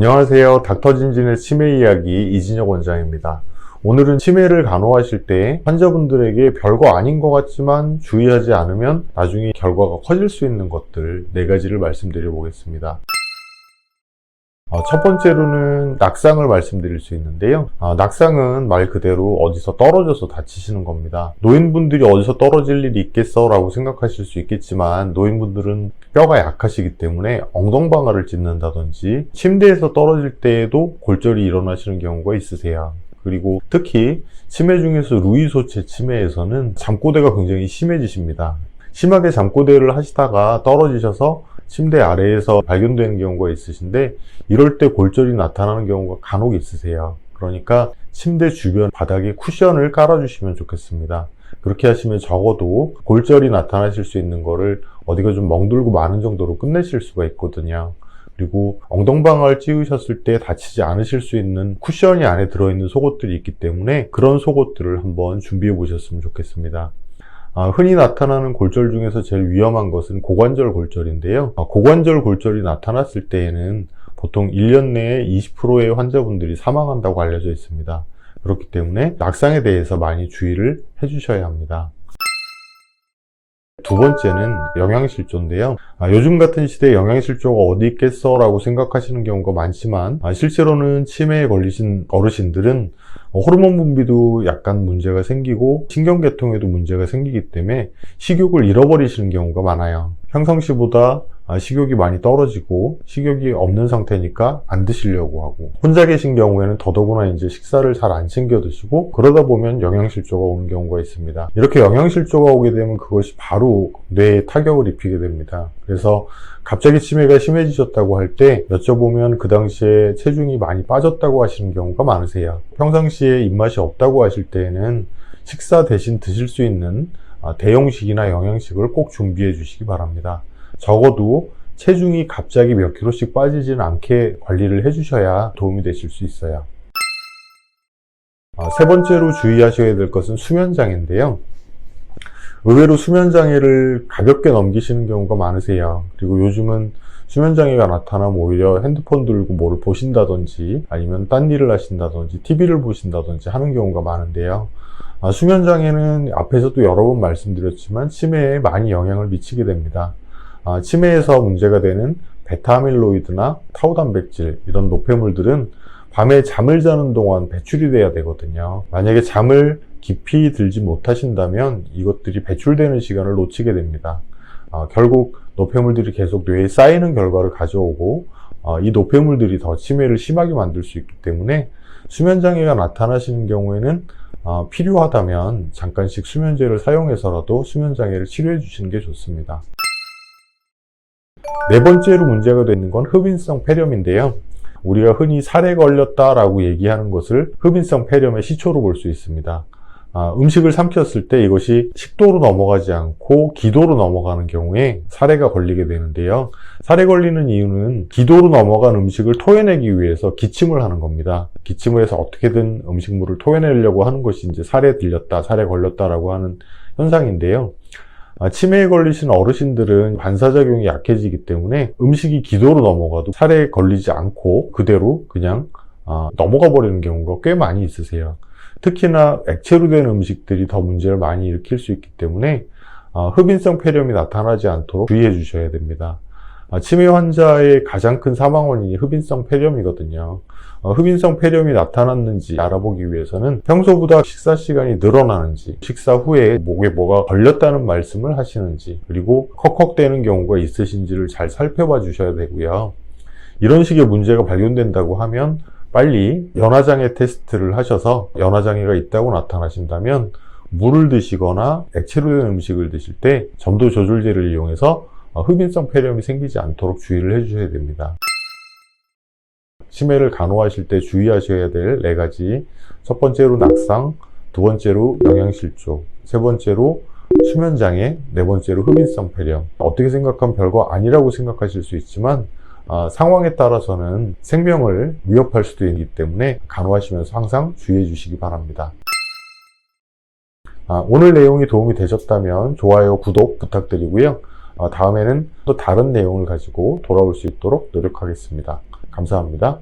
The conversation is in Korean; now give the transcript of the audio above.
안녕하세요. 닥터진진의 치매 이야기 이진혁 원장입니다. 오늘은 치매를 간호하실 때 환자분들에게 별거 아닌 것 같지만 주의하지 않으면 나중에 결과가 커질 수 있는 것들 네 가지를 말씀드려 보겠습니다. 어, 첫 번째로는 낙상을 말씀드릴 수 있는데요. 어, 낙상은 말 그대로 어디서 떨어져서 다치시는 겁니다. 노인분들이 어디서 떨어질 일이 있겠어 라고 생각하실 수 있겠지만 노인분들은 뼈가 약하시기 때문에 엉덩방아를 찢는다든지 침대에서 떨어질 때에도 골절이 일어나시는 경우가 있으세요. 그리고 특히 치매 중에서 루이소체 치매에서는 잠꼬대가 굉장히 심해지십니다. 심하게 잠꼬대를 하시다가 떨어지셔서 침대 아래에서 발견되는 경우가 있으신데 이럴 때 골절이 나타나는 경우가 간혹 있으세요. 그러니까 침대 주변 바닥에 쿠션을 깔아주시면 좋겠습니다. 그렇게 하시면 적어도 골절이 나타나실 수 있는 거를 어디가 좀 멍들고 많은 정도로 끝내실 수가 있거든요. 그리고 엉덩방아를 찌우셨을 때 다치지 않으실 수 있는 쿠션이 안에 들어있는 속옷들이 있기 때문에 그런 속옷들을 한번 준비해 보셨으면 좋겠습니다. 아, 흔히 나타나는 골절 중에서 제일 위험한 것은 고관절 골절인데요. 아, 고관절 골절이 나타났을 때에는 보통 1년 내에 20%의 환자분들이 사망한다고 알려져 있습니다. 그렇기 때문에 낙상에 대해서 많이 주의를 해주셔야 합니다. 두 번째는 영양실조인데요. 아, 요즘 같은 시대에 영양실조가 어디 있겠어? 라고 생각하시는 경우가 많지만, 아, 실제로는 치매에 걸리신 어르신들은 어, 호르몬 분비도 약간 문제가 생기고, 신경계통에도 문제가 생기기 때문에 식욕을 잃어버리시는 경우가 많아요. 평상시보다 아, 식욕이 많이 떨어지고 식욕이 없는 상태니까 안 드시려고 하고 혼자 계신 경우에는 더더구나 이제 식사를 잘 안 챙겨 드시고 그러다 보면 영양실조가 오는 경우가 있습니다. 이렇게 영양실조가 오게 되면 그것이 바로 뇌에 타격을 입히게 됩니다. 그래서 갑자기 치매가 심해지셨다고 할 때 여쭤보면 그 당시에 체중이 많이 빠졌다고 하시는 경우가 많으세요. 평상시에 입맛이 없다고 하실 때에는 식사 대신 드실 수 있는 아, 대용식이나 영양식을 꼭 준비해 주시기 바랍니다. 적어도 체중이 갑자기 몇 킬로씩 빠지지는 않게 관리를 해주셔야 도움이 되실 수 있어요. 아, 세 번째로 주의하셔야 될 것은 수면장애인데요. 의외로 수면장애를 가볍게 넘기시는 경우가 많으세요. 그리고 요즘은 수면장애가 나타나면 오히려 핸드폰 들고 뭐를 보신다든지 아니면 딴 일을 하신다든지 TV를 보신다든지 하는 경우가 많은데요. 아, 수면장애는 앞에서도 여러 번 말씀드렸지만 치매에 많이 영향을 미치게 됩니다. 아, 치매에서 문제가 되는 베타아밀로이드나 타우 단백질 이런 노폐물들은 밤에 잠을 자는 동안 배출이 돼야 되거든요. 만약에 잠을 깊이 들지 못하신다면 이것들이 배출되는 시간을 놓치게 됩니다. 아, 결국 노폐물들이 계속 뇌에 쌓이는 결과를 가져오고 아, 이 노폐물들이 더 치매를 심하게 만들 수 있기 때문에 수면장애가 나타나시는 경우에는 아, 필요하다면 잠깐씩 수면제를 사용해서라도 수면장애를 치료해 주시는 게 좋습니다. 네 번째로 문제가 되는 건 흡인성 폐렴인데요. 우리가 흔히 살에 걸렸다라고 얘기하는 것을 흡인성 폐렴의 시초로 볼 수 있습니다. 아, 음식을 삼켰을 때 이것이 식도로 넘어가지 않고 기도로 넘어가는 경우에 살해가 걸리게 되는데요. 살해 걸리는 이유는 기도로 넘어간 음식을 토해내기 위해서 기침을 하는 겁니다. 기침을 해서 어떻게든 음식물을 토해내려고 하는 것이 이제 살에 들렸다, 살에 걸렸다라고 하는 현상인데요. 아, 치매에 걸리신 어르신들은 반사작용이 약해지기 때문에 음식이 기도로 넘어가도 살에 걸리지 않고 그대로 그냥 아, 넘어가 버리는 경우가 꽤 많이 있으세요. 특히나 액체로 된 음식들이 더 문제를 많이 일으킬 수 있기 때문에 아, 흡인성 폐렴이 나타나지 않도록 주의해 주셔야 됩니다. 아, 치매 환자의 가장 큰 사망 원인이 흡인성 폐렴이거든요. 어, 흡인성 폐렴이 나타났는지 알아보기 위해서는 평소보다 식사 시간이 늘어나는지, 식사 후에 목에 뭐가 걸렸다는 말씀을 하시는지, 그리고 컥컥대는 경우가 있으신지를 잘 살펴봐 주셔야 되고요. 이런 식의 문제가 발견된다고 하면 빨리 연화장애 테스트를 하셔서 연화장애가 있다고 나타나신다면 물을 드시거나 액체로 된 음식을 드실 때 점도 조절제를 이용해서 어, 흡인성 폐렴이 생기지 않도록 주의를 해주셔야 됩니다. 치매를 간호하실 때 주의하셔야 될 네 가지. 첫 번째로 낙상, 두 번째로 영양실조, 세 번째로 수면장애, 네 번째로 흡인성 폐렴. 어떻게 생각하면 별거 아니라고 생각하실 수 있지만 아, 상황에 따라서는 생명을 위협할 수도 있기 때문에 간호하시면서 항상 주의해 주시기 바랍니다. 아, 오늘 내용이 도움이 되셨다면 좋아요, 구독 부탁드리고요. 아, 다음에는 또 다른 내용을 가지고 돌아올 수 있도록 노력하겠습니다. 감사합니다.